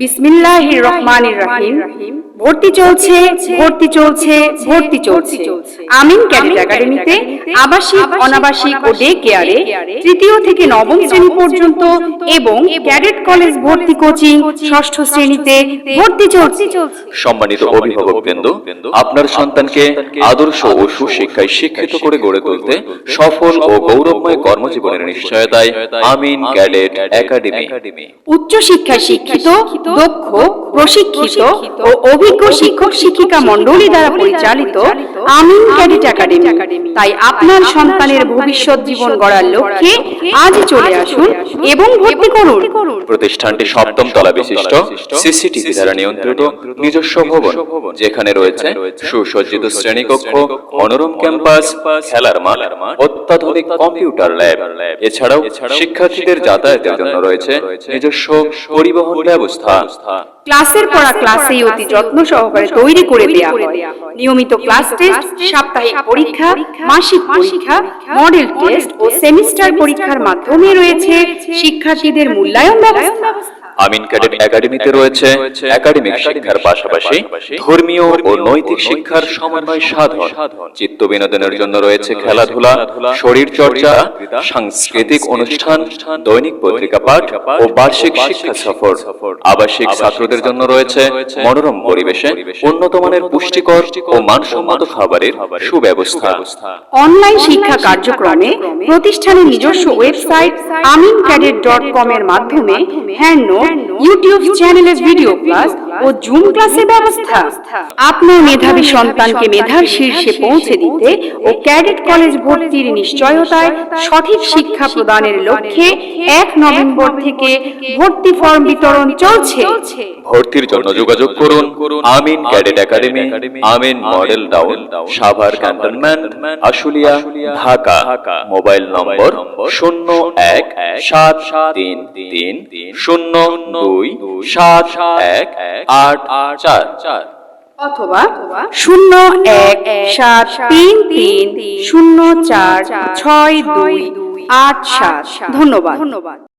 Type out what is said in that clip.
বিসমিল্লাহির রহমানির রহিম। ভর্তি চলছে ভর্তি চলছে ভর্তি চলছে। আমিন ক্যাডেট একাডেমিতে আবাসিক অনাবাসিক ও ডে কেয়ারে তৃতীয় থেকে নবম শ্রেণি পর্যন্ত এবং ক্যাডেট কলেজ ভর্তি কোচিং ষষ্ঠ শ্রেণীতে ভর্তি চলছে। সম্মানিত অভিভাবকবৃন্দ আপনার সন্তানকে আদর্শ ও সুশিক্ষায় শিক্ষিত করে গড়ে তুলতে সফল ও গৌরবময় কর্মজীবনের নিশ্চয়তায় আমিন ক্যাডেট একাডেমি। উচ্চশিক্ষায় শিক্ষিত দক্ষ প্রশিক্ষিত ও অভিজ্ঞ শিক্ষক শিক্ষিকা মণ্ডলী দ্বারা পরিচালিত আমিন ক্যাডেট একাডেমি। তাই আপনার সন্তানের ভবিষ্যৎ জীবন গড়ার লক্ষ্যে আজই চলে আসুন এবং ভর্তি করুন। প্রতিষ্ঠানটি সপ্তম তলা বিশিষ্ট সিসিটিভি দ্বারা নিয়ন্ত্রিত নিজস্ব ভবন যেখানে রয়েছে সুসজ্জিত শ্রেণীকক্ষ মনোরম ক্যাম্পাস খেলার মাঠ অত্যাধুনিক কম্পিউটার ল্যাব। এছাড়াও শিক্ষার্থীদের যাতায়াতের জন্য রয়েছে নিজস্ব পরিবহন ব্যবস্থা। ক্লাসের পড়া ক্লাসেই অতি যত্ন সহকারে তৈরি করে দেওয়া হয়। নিয়মিত ক্লাস টেস্ট সাপ্তাহিক পরীক্ষা মাসিক পরীক্ষা মডেল টেস্ট ও সেমিস্টার পরীক্ষার মাধ্যমে রয়েছে শিক্ষার্থীদের মূল্যায়ন ব্যবস্থা। আমিন ক্যাডেট একাডেমিতে রয়েছে একাডেমিক শিক্ষার পাশাপাশি ধর্মীয় ও নৈতিক শিক্ষার সমন্বয় সাধন। চিত্ত বিনোদনের জন্য রয়েছে খেলাধুলা শরীর চর্চা সাংস্কৃতিক অনুষ্ঠান দৈনিক পত্রিকা পাঠ ও বার্ষিক শিক্ষা সফর। আবাসিক ছাত্রদের জন্য রয়েছে মনোরম পরিবেশে উন্নত মানের পুষ্টিকর ও মানসম্মত খাবারের সুব্যবস্থা। অনলাইন শিক্ষা কার্যক্রমে প্রতিষ্ঠানের নিজস্ব website Amin cadet dot com এর মাধ্যমে হ্যান্ড নোট ইউটিউব চ্যানেলের ভিডিও ক্লাস ও জুম ক্লাসের ব্যবস্থা। আপনার মেধাবী সন্তানকে মেধার শীর্ষে পৌঁছে দিতে ও ক্যাডেট কলেজ ভর্তির নিশ্চয়তায় সঠিক শিক্ষা প্রদানের লক্ষ্যে এক নভেম্বর থেকে ভর্তি ফর্ম বিতরণ চলছে। ভর্তির জন্য যোগাযোগ করুন। Amin cadet academy, Amin model town, Savar cantonment, Ashulia, Dhaka. Mobile number শূন্য এক সাত তিন তিন, শূন্য দুই সাত এক আট চার চার। অথবা শূন্য এক সাত তিন তিন শূন্য চার ছয় দুই আট সাত। ধন্যবাদ। ধন্যবাদ।